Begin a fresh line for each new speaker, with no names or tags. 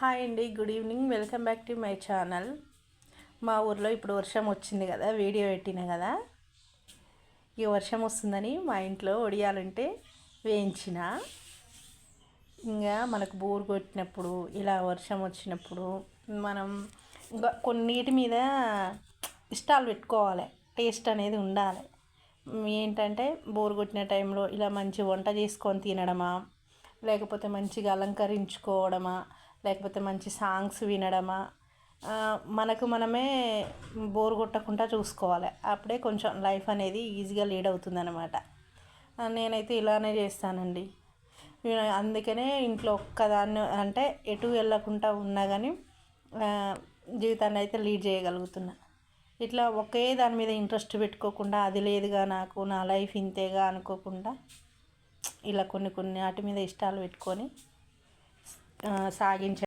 Hi అండి good evening. Welcome back to my channel. మా ఊర్లో ఇప్పుడు వర్షం వచ్చింది కదా వీడియో పెట్టిన కదా. ఈ వర్షం వస్తుందని మా ఇంట్లో ఒడియాలంటే వేయించిన. ఇంకా మనకు బోర్ కొట్టినప్పుడు ఇలా వర్షం వచ్చినప్పుడు మనం ఇంకా కొన్నిటి మీద ఇష్టాలు పెట్టుకోవాలి. టేస్ట్ అనేది ఉండాలి. ఏంటంటే బోర్ కొట్టిన టైంలో ఇలా మంచి వంట చేసుకొని తినడమా లేకపోతే మంచిగా అలంకరించుకోవడమా లేకపోతే మంచి సాంగ్స్ వినడమా? మనకు మనమే బోర్ కొట్టకుండా చూసుకోవాలి. అప్పుడే కొంచెం లైఫ్ అనేది ఈజీగా లీడ్ అవుతుంది అనమాట నేనైతే ఇలానే చేస్తానండి. అందుకనే ఇంట్లో ఒక్కదాన్ని అంటే ఎటు వెళ్ళకుండా ఉన్నా కానీ జీవితాన్ని అయితే లీడ్ చేయగలుగుతున్నా. ఇట్లా ఒకే దాని మీద ఇంట్రెస్ట్ పెట్టుకోకుండా అది లేదుగా నాకు నా లైఫ్ ఇంతేగా అనుకోకుండా ఇలా కొన్ని కొన్ని వాటి మీద ఇష్టాలు పెట్టుకొని సాగించ